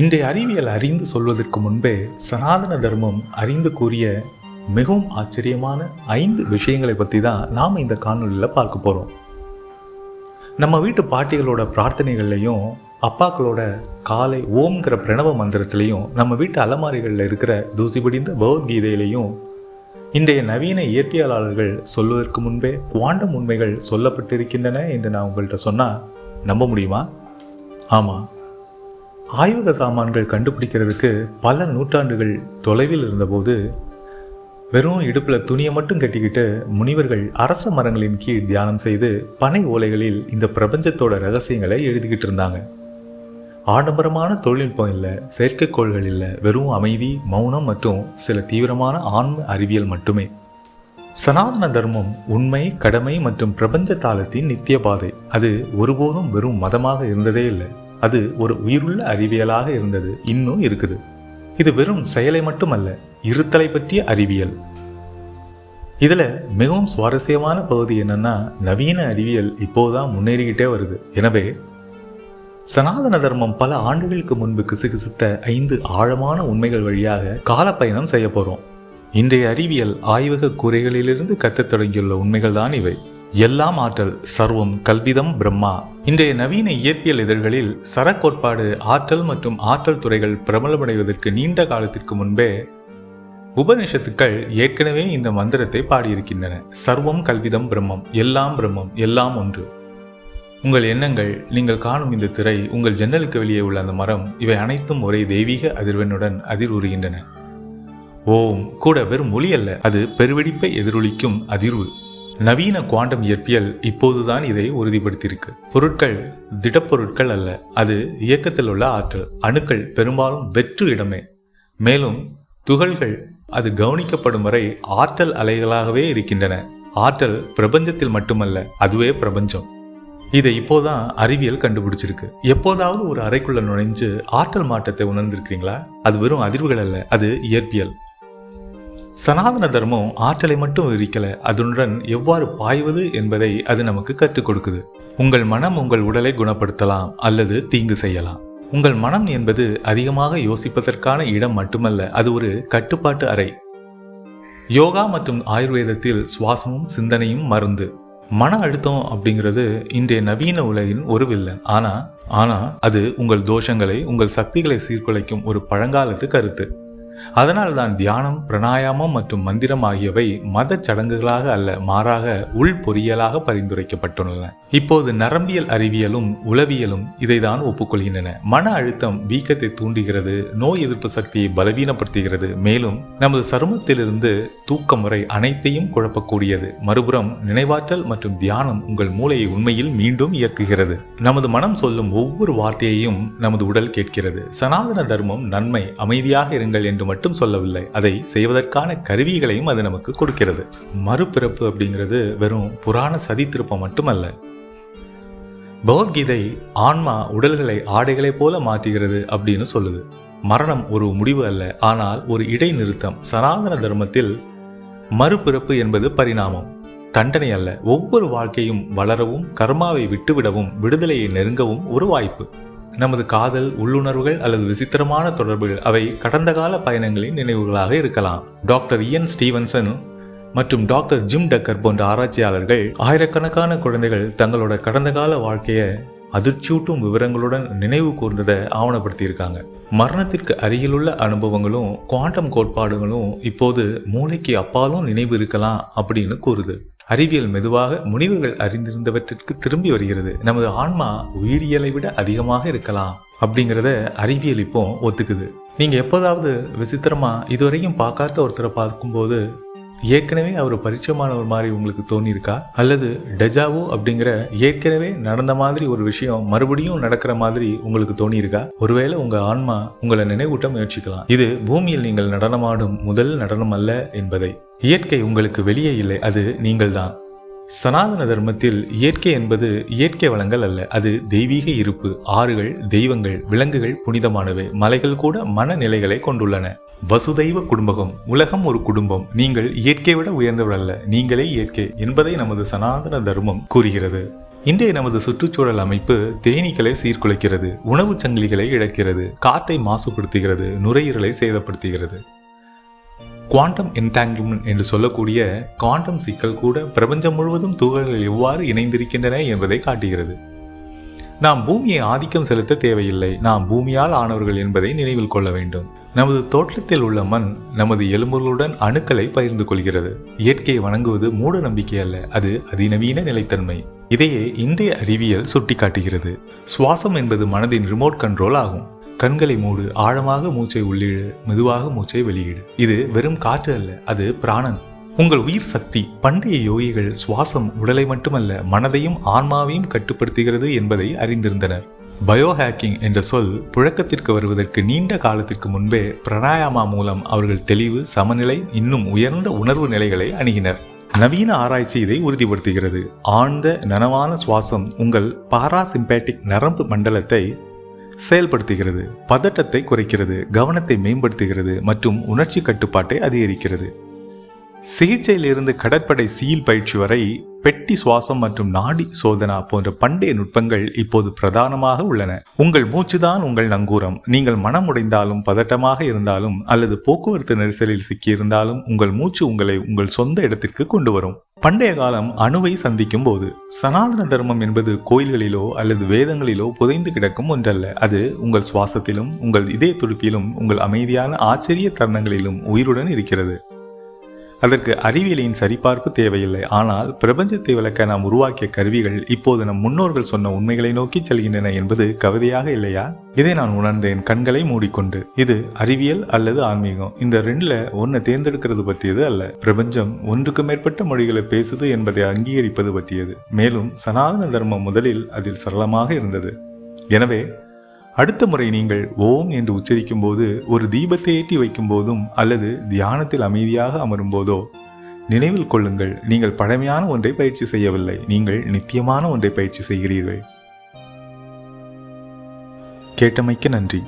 இன்றைய அறிவியல் அறிந்து சொல்வதற்கு முன்பே சனாதன தர்மம் அறிந்து கூறிய மிகவும் ஆச்சரியமான ஐந்து விஷயங்களை பற்றி தான் நாம் இந்த காணொலியில் பார்க்க போகிறோம் நம்ம வீட்டு பாட்டிகளோட பிரார்த்தனைகள்லையும் அப்பாக்களோட காலை ஓம்ங்கிற பிரணவ மந்திரத்திலையும் நம்ம வீட்டு அலமாரிகளில் இருக்கிற தூசி பிடிந்த பகவத்கீதையிலையும் இன்றைய நவீன இயற்பியலாளர்கள் சொல்வதற்கு முன்பே குவாண்டம் உண்மைகள் சொல்லப்பட்டிருக்கின்றன என்று நான் உங்கள்கிட்ட சொன்னால் நம்ப முடியுமா? ஆமாம் ஆய்வக சாமான்கள் கண்டுபிடிக்கிறதுக்கு பல நூற்றாண்டுகள் தொலைவில் இருந்தபோது வெறும் இடுப்பில் துணியை மட்டும் கட்டிக்கிட்டு முனிவர்கள் அரச மரங்களின் கீழ் தியானம் செய்து பனை ஓலைகளில் இந்த பிரபஞ்சத்தோட ரகசியங்களை எழுதிக்கிட்டு இருந்தாங்க. ஆடம்பரமான தொழில்நுட்பம் இல்லை செயற்கைக்கோள்கள் இல்லை வெறும் அமைதி மௌனம் மற்றும் சில தீவிரமான ஆன்ம அறிவியல் மட்டுமே. சனாதன தர்மம் உண்மை கடமை மற்றும் பிரபஞ்ச தாளத்தின் நித்திய பாதை. அது ஒருபோதும் வெறும் மதமாக இருந்ததே இல்லை. அது ஒரு உயிருள்ள அறிவியலாக இருந்தது இன்னும் இருக்குது. இது வெறும் செயலை மட்டுமல்ல இருத்தலை பற்றிய அறிவியல். இதில் மிகவும் சுவாரஸ்யமான பகுதி என்னன்னா நவீன அறிவியல் இப்போதான் முன்னேறிக்கிட்டே வருது. எனவே சனாதன தர்மம் பல ஆண்டுகளுக்கு முன்பு கிசுகிசுத்த ஐந்து ஆழமான உண்மைகள் வழியாக காலப்பயணம் செய்ய போகிறோம் இன்றைய அறிவியல் ஆய்வக கூரைகளிலிருந்து கத்தத் தொடங்கியுள்ள உண்மைகள் தான் இவை. எல்லாம் ஆற்றல் சர்வம் கல்விதம் பிரம்மா. இன்றைய நவீன இயற்பியல் இதழ்களில் சரக்கோட்பாடு ஆற்றல் மற்றும் ஆற்றல் துறைகள் பிரபலமடைவதற்கு நீண்ட காலத்திற்கு முன்பே உபனிஷத்துக்கள் ஏற்கனவே இந்த மந்திரத்தை பாடியிருக்கின்றன. சர்வம் கல்விதம் பிரம்மம். எல்லாம் பிரம்மம் எல்லாம் ஒன்று. உங்கள் எண்ணங்கள் நீங்கள் காணும் இந்த திரை உங்கள் ஜன்னலுக்கு வெளியே உள்ள அந்த மரம் இவை அனைத்தும் ஒரே தெய்வீக அதிர்வெண்ணுடன் அதிர்வுறுகின்றன ஓம் கூட வெறும் மொழி அல்ல அது பெருவெடிப்பை எதிரொலிக்கும் அதிர்வு. நவீன குவாண்டம் இயற்பியல் இப்போதுதான் இதை உறுதிப்படுத்தியிருக்கு. பொருட்கள் திடப்பொருட்கள் அல்ல அது இயக்கத்தில் உள்ள ஆற்றல். அணுக்கள் பெரும்பாலும் வெற்று இடமே. மேலும் துகள்கள் அது கவனிக்கப்படும் வரை ஆற்றல் அலைகளாகவே இருக்கின்றன. ஆற்றல் பிரபஞ்சத்தில் மட்டுமல்ல அதுவே பிரபஞ்சம். இதை இப்போதான் அறிவியல் கண்டுபிடிச்சிருக்கு. எப்போதாவது ஒரு அறைக்குள்ள நுழைஞ்சு ஆற்றல் மாற்றத்தை உணர்ந்திருக்கீங்களா? அது வெறும் அதிர்வுகள் அல்ல அது இயற்பியல். சனாதன தர்மம் ஆற்றலை மட்டும் விரிக்கல அதனுடன் எவ்வாறு பாய்வது என்பதை அது நமக்கு கற்றுக் கொடுக்குது. உங்கள் மனம் உங்கள் உடலை குணப்படுத்தலாம் அல்லது தீங்கு செய்யலாம். உங்கள் மனம் என்பது அதிகமாக யோசிப்பதற்கான இடம் மட்டுமல்ல அது ஒரு கட்டுப்பாட்டு அறை. யோகா மற்றும் ஆயுர்வேதத்தில் சுவாசமும் சிந்தனையும் மருந்து. மன அழுத்தம் அப்படிங்கிறது இன்றைய நவீன உலகின் ஒரு வில்லன். ஆனா ஆனா அது உங்கள் தோஷங்களை உங்கள் சக்திகளை சீர்குலைக்கும் ஒரு பழங்காலத்து கருத்து. அதனால் தான் தியானம் பிரணாயாமம் மற்றும் மந்திரம் ஆகியவை மத சடங்குகளாக அல்ல மாறாக உள் பொறியியலாக பரிந்துரைக்கப்பட்டுள்ளன. இப்போது நரம்பியல் அறிவியலும் உளவியலும் இதைதான் ஒப்புக்கொள்கின்றன. மன அழுத்தம் வீக்கத்தை தூண்டுகிறது நோய் எதிர்ப்பு சக்தியை பலவீனப்படுத்துகிறது. மேலும் நமது சருமத்திலிருந்து தூக்கம் வரை அனைத்தையும் குழப்பக்கூடியது. மறுபுறம் நினைவாற்றல் மற்றும் தியானம் உங்கள் மூளையை உண்மையில் மீண்டும் இயக்குகிறது. நமது மனம் சொல்லும் ஒவ்வொரு வார்த்தையையும் நமது உடல் கேட்கிறது. சனாதன தர்மம் நன்மை அமைதியாக இருங்கள் என்று மட்டும் சொல்லவில்லை. அதை செய்வதற்கான கருவிகளையும் அது நமக்கு கொடுக்கிறது. மறுபிறப்பு அப்படிங்கிறது வெறும் புராண சதி திருப்பம் மட்டுமல்ல. பகவத்கீதை ஆன்மா உடல்களை ஆடைகளைப் போல மாற்றுகிறது அப்படின்னு சொல்லுது. மரணம் ஒரு முடிவு அல்ல. ஆனால் ஒரு இடைநிறுத்தம். சனாதன தர்மத்தில் மறுபிறப்பு என்பது பரிணாமம். தண்டனை அல்ல. ஒவ்வொரு வாழ்க்கையும் வளரவும் கர்மாவை விட்டுவிடவும் விடுதலையை நெருங்கவும் ஒரு வாய்ப்பு. நமது காதல் உள்ளுணர்வுகள் அல்லது விசித்திரமான தொடர்புகள் அவை கடந்த கால பயணங்களின் நினைவுகளாக இருக்கலாம். டாக்டர் இயன் ஸ்டீவன்சன் மற்றும் டாக்டர் ஜிம் டக்கர் போன்ற ஆராய்ச்சியாளர்கள் ஆயிரக்கணக்கான குழந்தைகள் தங்களோட கடந்த கால வாழ்க்கையை அதிர்ச்சியூட்டும் விவரங்களுடன் நினைவு கூர்ந்ததை ஆவணப்படுத்தியிருக்காங்க. மரணத்திற்கு அருகிலுள்ள அனுபவங்களும் குவாண்டம் கோட்பாடுகளும் இப்போது மூளைக்கு அப்பாலும் நினைவு இருக்கலாம் அப்படின்னு கூறுது. அறிவியல் மெதுவாக முனிவர்கள் அறிந்திருந்தவற்றிற்கு திரும்பி வருகிறது. நமது ஆன்மா உயிரியலை விட அதிகமாக இருக்கலாம் அப்படிங்கிறத அறிவியல் இப்போ ஒத்துக்குது. நீங்க எப்போதாவது விசித்திரமா இதுவரையும் பார்க்காத ஒருத்தரை பார்க்கும்போது ஏற்கனவே அவர் பரிச்சயமானவர் மாதிரி உங்களுக்கு தோணியிருக்கா? அல்லது டெஜாவோ அப்படிங்கிற ஏற்கனவே நடந்த மாதிரி ஒரு விஷயம் மறுபடியும் நடக்கிற மாதிரி உங்களுக்கு தோணியிருக்கா? ஒருவேளை உங்க ஆன்மா உங்களை நினைவூட்ட முயற்சிக்கலாம். இது பூமியில் நீங்கள் நடனமாடும் முதல் நடனம் அல்ல என்பதை. இயற்கை உங்களுக்கு வெளியே இல்லை அது நீங்கள்தான். சனாதன தர்மத்தில் இயற்கை என்பது இயற்கை வளங்கள் அல்ல அது தெய்வீக இருப்பு. ஆறுகள் தெய்வங்கள் விலங்குகள் புனிதமானவை மலைகள் கூட மனநிலைகளை கொண்டுள்ளன. வசுதைவ குடும்பகம் உலகம் ஒரு குடும்பம் நீங்கள் இயற்கை விட உயர்ந்தவர் அல்ல நீங்களே இயற்கை என்பதை நமது சனாதன தர்மம் கூறுகிறது. இன்றைய நமது சுற்றுச்சூழல் அமைப்பு தேனீக்களை சீர்குலைக்கிறது உணவுச் சங்கிலிகளை இழக்கிறது காற்றை மாசுபடுத்துகிறது நுரையீரலை சேதப்படுத்துகிறது. குவாண்டம் என்டாங்கிள்மெண்ட் என்று சொல்லக்கூடிய குவாண்டம் சிக்கல் கூட பிரபஞ்சம் முழுவதும் துகள்கள் எவ்வாறு இணைந்திருக்கின்றன என்பதை காட்டுகிறது. நாம் பூமியை ஆதிக்கம் செலுத்த தேவையில்லை. நாம் பூமியால் ஆனவர்கள் என்பதை நினைவில் கொள்ள வேண்டும். நமது தோற்றத்தில் உள்ள மண் நமது எலும்புகளுடன் அணுக்களை பகிர்ந்து கொள்கிறது. இயற்கையை வணங்குவது மூட நம்பிக்கை அல்ல. அது அதிநவீன நிலைத்தன்மை. இதையே இந்திய அறிவியல் சுட்டிக்காட்டுகிறது. சுவாசம் என்பது மனதின் ரிமோட் கண்ட்ரோல் ஆகும். கண்களை மூடு ஆழமாக மூச்சை உள்ளிடு மெதுவாக மூச்சை வெளியிடு. இது வெறும் காற்று அல்ல அது பிராணன். உங்கள் உயிர் சக்தி பண்டைய யோகிகள் சுவாசம் உடலை மட்டுமல்ல மனதையும் ஆன்மாவையும் கட்டுப்படுத்துகிறது என்பதை அறிந்திருந்தனர். பயோஹேக்கிங் என்ற சொல் புழக்கத்திற்கு வருவதற்கு நீண்ட காலத்திற்கு முன்பே பிராணாயாமா மூலம் அவர்கள் தெளிவு சமநிலை இன்னும் உயர்ந்த உணர்வு நிலைகளை அணுகினர். நவீன ஆராய்ச்சி இதை உறுதிப்படுத்துகிறது. ஆழ்ந்த நனவான சுவாசம் உங்கள் பாராசிம்பேட்டிக் நரம்பு மண்டலத்தை செயல்படுத்துகிறது பதட்டத்தை குறைக்கிறது கவனத்தை மேம்படுத்துகிறது மற்றும் உணர்ச்சி கட்டுப்பாட்டை அதிகரிக்கிறது. சிகிச்சையிலிருந்து கடற்படை சீல் பயிற்சி வரை பெட்டி சுவாசம் மற்றும் நாடி சோதனா போன்ற பண்டைய நுட்பங்கள் இப்போது பிரதானமாக உள்ளன. உங்கள் மூச்சுதான் உங்கள் நங்கூரம். நீங்கள் மனம் உடைந்தாலும் பதட்டமாக இருந்தாலும் அல்லது போக்குவரத்து நெரிசலில் சிக்கியிருந்தாலும் உங்கள் மூச்சு உங்களை உங்கள் சொந்த இடத்திற்கு கொண்டு வரும். பண்டைய காலம் அணுவை சந்திக்கும் போது சனாதன தர்மம் என்பது கோயில்களிலோ அல்லது வேதங்களிலோ புதைந்து கிடக்கும் ஒன்றல்ல. அது உங்கள் சுவாசத்திலும் உங்கள் இதய துடிப்பிலும் உங்கள் அமைதியான ஆச்சரிய தருணங்களிலும் உயிருடன் இருக்கிறது. அதற்கு அறிவியலின் சரிபார்ப்பு தேவையில்லை. ஆனால் பிரபஞ்சத்தை விளக்க நாம் உருவாக்கிய கருவிகள் இப்போது நம் முன்னோர்கள் சொன்ன உண்மைகளை நோக்கி செல்கின்றன என்பது கவிதையாக இல்லையா? இதை நான் உணர்ந்தேன். கண்களை மூடிக்கொண்டு. இது அறிவியல் அல்லது ஆன்மீகம்? இந்த ரெண்டுல ஒன்னை தேர்ந்தெடுக்கிறது பற்றியது அல்ல. பிரபஞ்சம் ஒன்றுக்கு மேற்பட்ட மொழிகளை பேசுது என்பதை அங்கீகரிப்பது பற்றியது. மேலும் சனாதன தர்மம் முதலில் அதில் சரளமாக இருந்தது. எனவே அடுத்த முறை நீங்கள் ஓம் என்று உச்சரிக்கும் போது ஒரு தீபத்தை ஏற்றி வைக்கும் போதும் அல்லது தியானத்தில் அமைதியாக அமரும் போதோ நினைவில் கொள்ளுங்கள் நீங்கள் பழமையான ஒன்றை பயிற்சி செய்யவில்லை. நீங்கள் நித்தியமான ஒன்றை பயிற்சி செய்கிறீர்கள். கேட்டமைக்கு நன்றி.